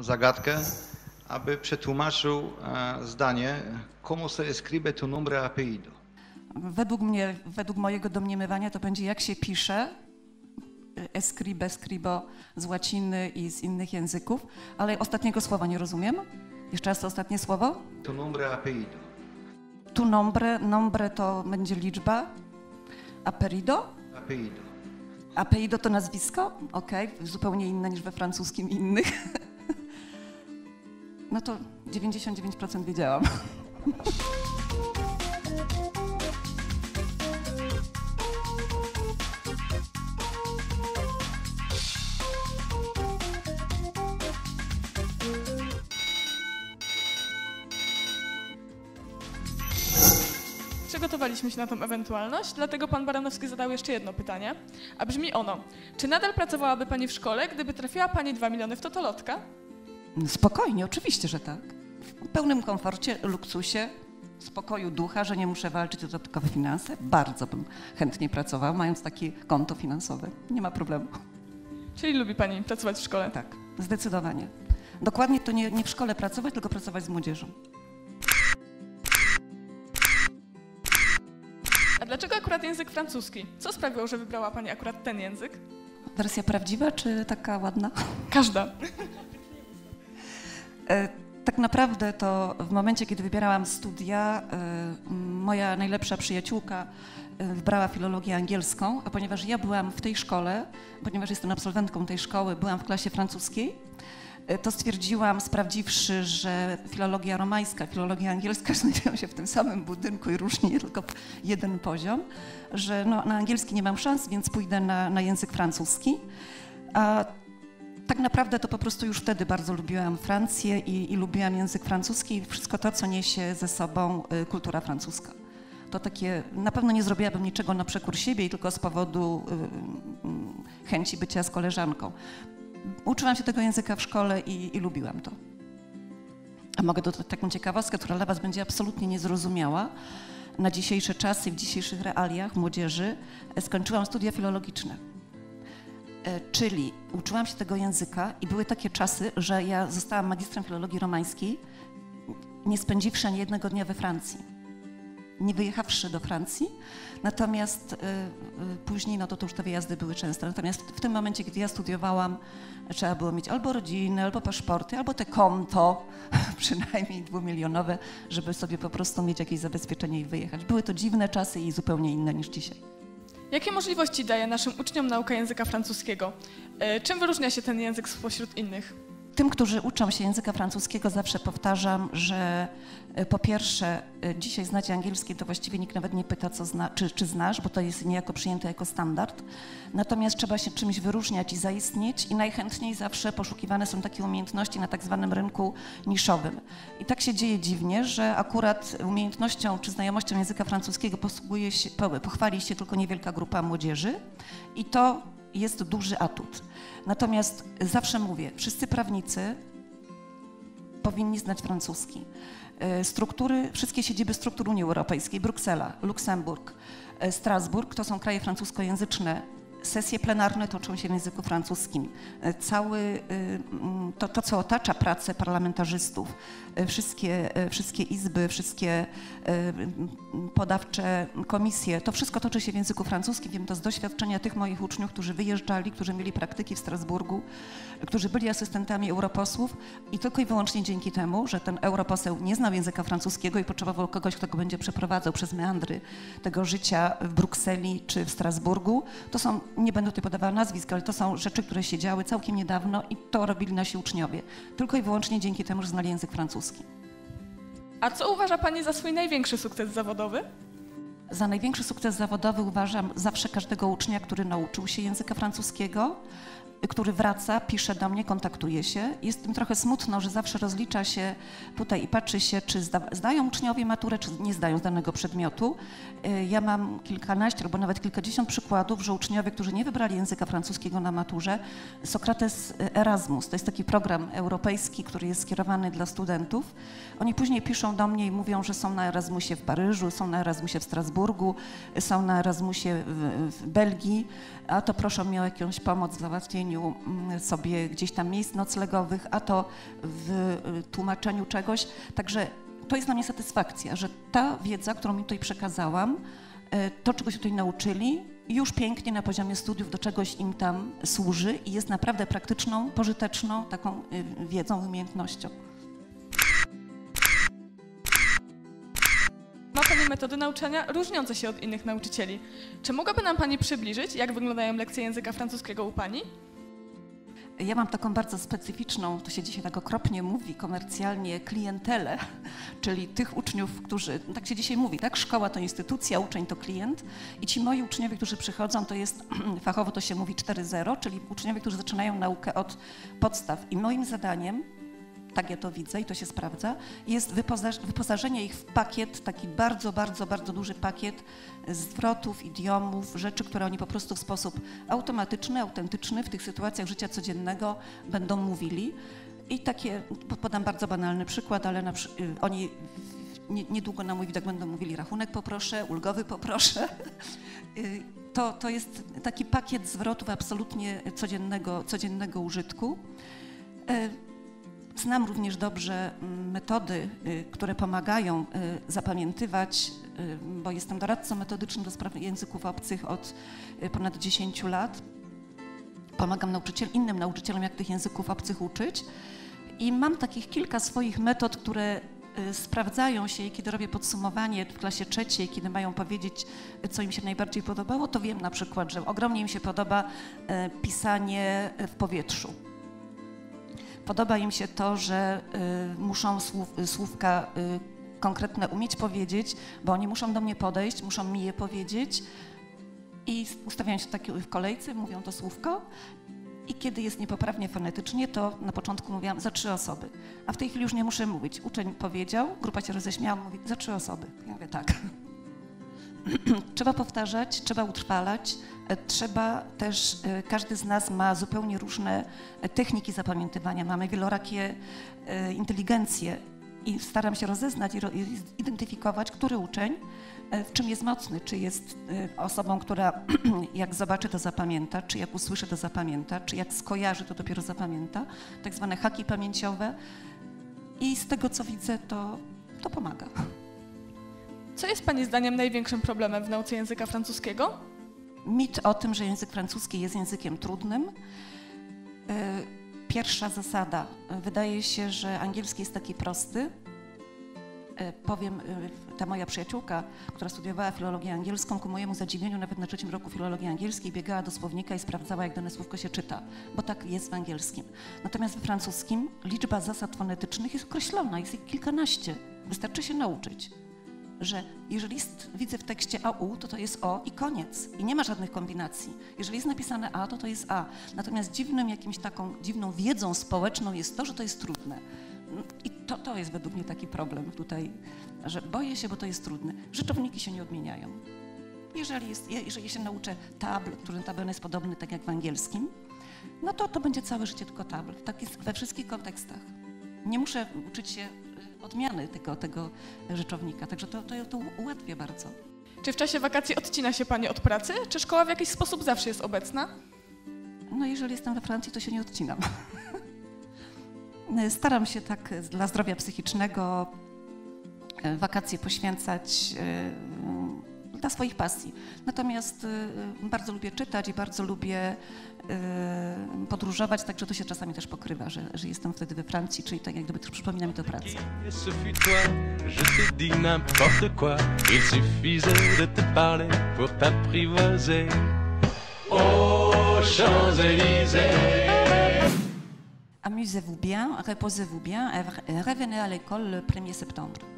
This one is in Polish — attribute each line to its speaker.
Speaker 1: Zagadkę, aby przetłumaczył e, zdanie Como se escribe tu nombre apellido?
Speaker 2: Według mnie, według mojego domniemywania to będzie jak się pisze, escribe, scribo z łaciny i z innych języków, ale ostatniego słowa nie rozumiem. Jeszcze raz to ostatnie słowo.
Speaker 1: Tu nombre apellido.
Speaker 2: Tu nombre, nombre to będzie liczba, aperido,
Speaker 1: Apellido.
Speaker 2: apeido to nazwisko, okej, zupełnie inne niż we francuskim innych. No to 99% wiedziałam.
Speaker 3: Przygotowaliśmy się na tą ewentualność, dlatego pan Baranowski zadał jeszcze jedno pytanie, a brzmi ono. Czy nadal pracowałaby pani w szkole, gdyby trafiła pani 2 miliony w totolotka?
Speaker 2: Spokojnie, oczywiście, że tak. W pełnym komforcie, luksusie, spokoju ducha, że nie muszę walczyć o dodatkowe finanse. Bardzo bym chętnie pracowała, mając takie konto finansowe. Nie ma problemu.
Speaker 3: Czyli lubi pani pracować w szkole?
Speaker 2: Tak, zdecydowanie. Dokładnie to nie, nie w szkole pracować, tylko pracować z młodzieżą.
Speaker 3: A dlaczego akurat język francuski? Co sprawiło, że wybrała pani akurat ten język?
Speaker 2: Wersja prawdziwa, czy taka ładna?
Speaker 3: Każda.
Speaker 2: E, Tak naprawdę to w momencie, kiedy wybierałam studia, e, moja najlepsza przyjaciółka e, wybrała filologię angielską, a ponieważ ja byłam w tej szkole, ponieważ jestem absolwentką tej szkoły, byłam w klasie francuskiej, to stwierdziłam, sprawdziwszy, że filologia romańska, filologia angielska znajdują się w tym samym budynku i różni tylko jeden poziom, że no, na angielski nie mam szans, więc pójdę na, na język francuski. A tak naprawdę to po prostu już wtedy bardzo lubiłam Francję i, i lubiłam język francuski i wszystko to, co niesie ze sobą y, kultura francuska. To takie, na pewno nie zrobiłabym niczego na przekór siebie tylko z powodu y, y, chęci bycia z koleżanką. Uczyłam się tego języka w szkole i, i lubiłam to. A mogę dodać taką ciekawostkę, która dla Was będzie absolutnie niezrozumiała. Na dzisiejsze czasy, w dzisiejszych realiach młodzieży e, skończyłam studia filologiczne. E, Czyli uczyłam się tego języka i były takie czasy, że ja zostałam magistrem filologii romańskiej, nie spędziwszy ani jednego dnia we Francji. Nie wyjechawszy do Francji, natomiast y, y, później, no to, to już te wyjazdy były częste. Natomiast w tym momencie, kiedy ja studiowałam, trzeba było mieć albo rodziny, albo paszporty, albo te konto, przynajmniej dwumilionowe, żeby sobie po prostu mieć jakieś zabezpieczenie i wyjechać. Były to dziwne czasy i zupełnie inne niż dzisiaj.
Speaker 3: Jakie możliwości daje naszym uczniom nauka języka francuskiego? E, Czym wyróżnia się ten język spośród innych?
Speaker 2: Tym, którzy uczą się języka francuskiego, zawsze powtarzam, że e, po pierwsze, e, dzisiaj znać angielski to właściwie nikt nawet nie pyta, co zna, czy, czy znasz, bo to jest niejako przyjęte jako standard. Natomiast trzeba się czymś wyróżniać i zaistnieć i najchętniej zawsze poszukiwane są takie umiejętności na tak zwanym rynku niszowym. I tak się dzieje dziwnie, że akurat umiejętnością czy znajomością języka francuskiego posługuje się, po- pochwali się tylko niewielka grupa młodzieży i to jest duży atut. Natomiast zawsze mówię, wszyscy prawnicy powinni znać francuski. E, Struktury, wszystkie siedziby struktur Unii Europejskiej, Bruksela, Luksemburg, e, Strasburg, to są kraje francuskojęzyczne. Sesje plenarne toczą się w języku francuskim. E, Cały, mm, to, to, co otacza pracę parlamentarzystów, e, wszystkie, e, wszystkie izby, wszystkie e, podawcze komisje, to wszystko toczy się w języku francuskim. Wiem to z doświadczenia tych moich uczniów, którzy wyjeżdżali, którzy mieli praktyki w Strasburgu, którzy byli asystentami europosłów i tylko i wyłącznie dzięki temu, że ten europoseł nie znał języka francuskiego i potrzebował kogoś, kto go będzie przeprowadzał przez meandry tego życia w Brukseli czy w Strasburgu. To są, nie będę tutaj podawała nazwisk, ale to są rzeczy, które się działy całkiem niedawno i to robili nasi uczniowie. Tylko i wyłącznie dzięki temu, że znali język francuski.
Speaker 3: A co uważa pani za swój największy sukces zawodowy?
Speaker 2: Za największy sukces zawodowy uważam zawsze każdego ucznia, który nauczył się języka francuskiego, który wraca, pisze do mnie, kontaktuje się. Jest tym trochę smutno, że zawsze rozlicza się tutaj i patrzy się, czy zda, zdają uczniowie maturę, czy nie zdają z danego przedmiotu. Y, Ja mam kilkanaście albo nawet kilkadziesiąt przykładów, że uczniowie, którzy nie wybrali języka francuskiego na maturze, Sokrates Erasmus, to jest taki program europejski, który jest skierowany dla studentów. Oni później piszą do mnie i mówią, że są na Erasmusie w Paryżu, są na Erasmusie w Strasburgu, są na Erasmusie w, w Belgii, a to proszą mnie o jakąś pomoc w załatwieniu znalezieniu mm, sobie gdzieś tam miejsc noclegowych, a to w y, tłumaczeniu czegoś. Także to jest dla mnie satysfakcja, że ta wiedza, którą mi tutaj przekazałam, y, to, czego się tutaj nauczyli, już pięknie na poziomie studiów do czegoś im tam służy i jest naprawdę praktyczną, pożyteczną taką y, wiedzą, umiejętnością.
Speaker 3: Ma Pani metody nauczania różniące się od innych nauczycieli. Czy mogłaby nam Pani przybliżyć, jak wyglądają lekcje języka francuskiego u Pani?
Speaker 2: Ja mam taką bardzo specyficzną, to się dzisiaj tak okropnie mówi, komercjalnie, klientelę, czyli tych uczniów, którzy, tak się dzisiaj mówi, tak? Szkoła to instytucja, uczeń to klient i ci moi uczniowie, którzy przychodzą, to jest, fachowo to się mówi 4.0, czyli uczniowie, którzy zaczynają naukę od podstaw. I moim zadaniem tak ja to widzę i to się sprawdza, jest wyposaż, wyposażenie ich w pakiet, taki bardzo, bardzo, bardzo duży pakiet zwrotów, idiomów, rzeczy, które oni po prostu w sposób automatyczny, autentyczny w tych sytuacjach życia codziennego będą mówili. I takie, podam bardzo banalny przykład, ale na, oni nie, niedługo na mój widok będą mówili rachunek poproszę, ulgowy poproszę. To, to jest taki pakiet zwrotów absolutnie codziennego, codziennego użytku. Znam również dobrze mm, metody, y, które pomagają y, zapamiętywać, y, bo jestem doradcą metodycznym do spraw języków obcych od ponad 10 lat. Pomagam nauczyciel, innym nauczycielom, jak tych języków obcych uczyć. I mam takich kilka swoich metod, które sprawdzają się i kiedy robię podsumowanie w klasie trzeciej, kiedy mają powiedzieć, co im się najbardziej podobało, to wiem na przykład, że ogromnie im się podoba pisanie w powietrzu Podoba im się to, że y, muszą słów, słówka y, konkretne umieć powiedzieć, bo oni muszą do mnie podejść, muszą mi je powiedzieć i ustawiają się takie w kolejce, mówią to słówko i kiedy jest niepoprawnie fonetycznie, to na początku mówiłam za trzy osoby, a w tej chwili już nie muszę mówić. Uczeń powiedział, grupa się roześmiała, mówi za trzy osoby. Ja mówię tak. trzeba powtarzać, trzeba utrwalać, e, trzeba też, e, każdy z nas ma zupełnie różne e, techniki zapamiętywania, mamy wielorakie inteligencje i staram się rozeznać i zidentyfikować, który uczeń w czym jest mocny, czy jest osobą, która jak zobaczy, to zapamięta, czy jak usłyszy, to zapamięta, czy jak skojarzy, to dopiero zapamięta, tak zwane haki pamięciowe. I z tego, co widzę, to, to pomaga.
Speaker 3: Co jest Pani zdaniem największym problemem w nauce języka francuskiego?
Speaker 2: Mit o tym, że język francuski jest językiem trudnym. E, pierwsza zasada. Wydaje się, że angielski jest taki prosty. E, powiem, e, ta moja przyjaciółka, która studiowała filologię angielską, ku mojemu zadziwieniu nawet na trzecim roku filologii angielskiej biegała do słownika i sprawdzała, jak dane słówko się czyta, bo tak jest w angielskim. Natomiast we francuskim liczba zasad fonetycznych jest określona, jest ich kilkanaście. Wystarczy się nauczyć że jeżeli jest, widzę w tekście AU, to to jest O i koniec. I nie ma żadnych kombinacji. Jeżeli jest napisane A, to to jest A. Natomiast dziwnym jakimś taką, dziwną wiedzą społeczną jest to, że to jest trudne. I to, to jest według mnie taki problem tutaj, że boję się, bo to jest trudne. Rzeczowniki się nie odmieniają. Jeżeli, jest, jeżeli się nauczę tabl, który tabel jest podobny tak jak w angielskim, no to to będzie całe życie tylko tabl. Tak jest we wszystkich kontekstach. Nie muszę uczyć się odmiany tego, tego rzeczownika. Także to, to, to ułatwia bardzo.
Speaker 3: Czy w czasie wakacji odcina się Pani od pracy, czy szkoła w jakiś sposób zawsze jest obecna?
Speaker 2: No jeżeli jestem we Francji, to się nie odcinam. Staram się tak dla zdrowia psychicznego e, wakacje poświęcać e, dla swoich pasji. Natomiast e, bardzo lubię czytać i bardzo lubię Y, podróżować, także to się czasami też pokrywa, że, że jestem wtedy we Francji, czyli tak jak gdyby też przypomina mi to pracę. Amusez-vous bien, reposez-vous bien et revenez à l'école le 1er septembre.